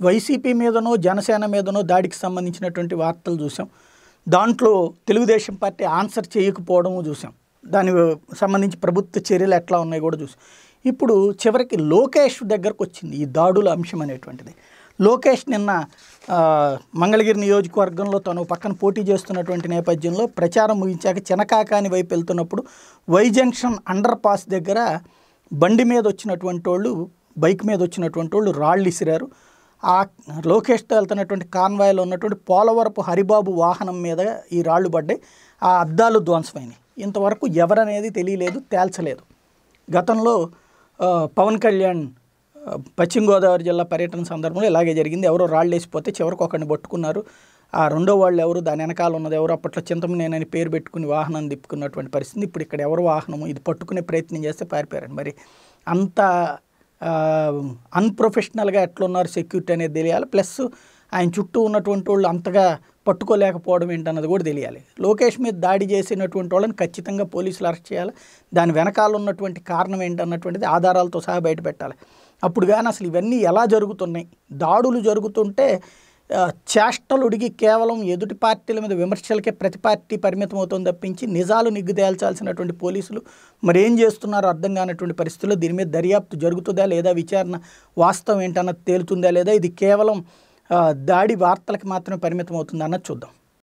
YCP మీదనో జనసేన మీదనో దాడికి సంబంధించినటువంటి వార్తలు చూసాం దాంట్లో తెలుగుదేశం పార్టీ ఆన్సర్ చేయకపోవడము చూసాం దాని సంబంధించి ప్రభుత్వ చర్యలు ఎట్లా ఉన్నాయి కూడా చూసాం ఇప్పుడు చివరికి లోకేష్ దగ్గరకు వచ్చింది ఈ దాడుల అంశం అనేటువంటిది. లోకేష్ నిన్న మంగళగిరి నియోజకవర్గంలో తను పక్కన పోటీ చేస్తున్నటువంటి నేపథ్యంలో ప్రచారం ముగించాక చినకాకాని వైపు వెళ్తున్నప్పుడు వై జంక్షన్ అండర్ పాస్ దగ్గర బండి మీద వచ్చినటువంటి వాళ్ళు బైక్ మీద వచ్చినటువంటి వాళ్ళు రాళ్ళు ఇసిరారు. ఆ లోకేష్తో వెళ్తున్నటువంటి కాన్వాయ్లో ఉన్నటువంటి పోలవరపు హరిబాబు వాహనం మీద ఈ రాళ్ళు పడ్డాయి. ఆ అద్దాలు ధ్వంసమైనాయి. ఇంతవరకు ఎవరనేది తెలియలేదు తేల్చలేదు. గతంలో పవన్ కళ్యాణ్ పశ్చిమ గోదావరి జిల్లా పర్యటన సందర్భంలో ఇలాగే జరిగింది. ఎవరో రాళ్ళు వేసిపోతే చివరికి ఒకరిని పట్టుకున్నారు. ఆ రెండో వాళ్ళు ఎవరు దాని వెనకాల ఉన్నది ఎవరు అప్పట్లో చింతమనేనని పేరు పెట్టుకుని వాహనం తిప్పుకున్నటువంటి పరిస్థితి. ఇప్పుడు ఇక్కడ ఎవరు వాహనము? ఇది పట్టుకునే ప్రయత్నం చేస్తే పారిపోయారండి. మరి అంత అన్ప్రొఫెషనల్గా ఎట్లున్నారు సెక్యూరిటీ అనేది తెలియాలి. ప్లస్ ఆయన చుట్టూ ఉన్నటువంటి వాళ్ళు అంతగా పట్టుకోలేకపోవడం ఏంటన్నది కూడా తెలియాలి. లోకేష్ మీద దాడి చేసినటువంటి వాళ్ళని ఖచ్చితంగా పోలీసులు అరెస్ట్ చేయాలి. దాని వెనకాల ఉన్నటువంటి కారణం ఏంటన్నటువంటిది ఆధారాలతో సహా బయట పెట్టాలి అప్పుడు కానీ అసలు ఇవన్నీ ఎలా జరుగుతున్నాయి? దాడులు జరుగుతుంటే చేష్టలుడిగి కేవలం ఎదుటి పార్టీల మీద విమర్శలకే ప్రతి పార్టీ పరిమితం అవుతుంది తప్పించి నిజాలు నిగ్గుదేల్చాల్సినటువంటి పోలీసులు మరి ఏం చేస్తున్నారో అర్థం కానటువంటి పరిస్థితుల్లో దీని మీద దర్యాప్తు జరుగుతుందా లేదా విచారణ వాస్తవం ఏంటన్నది తేలుతుందా లేదా? ఇది కేవలం దాడి వార్తలకు మాత్రమే పరిమితం అవుతుందా అన్నది చూద్దాం.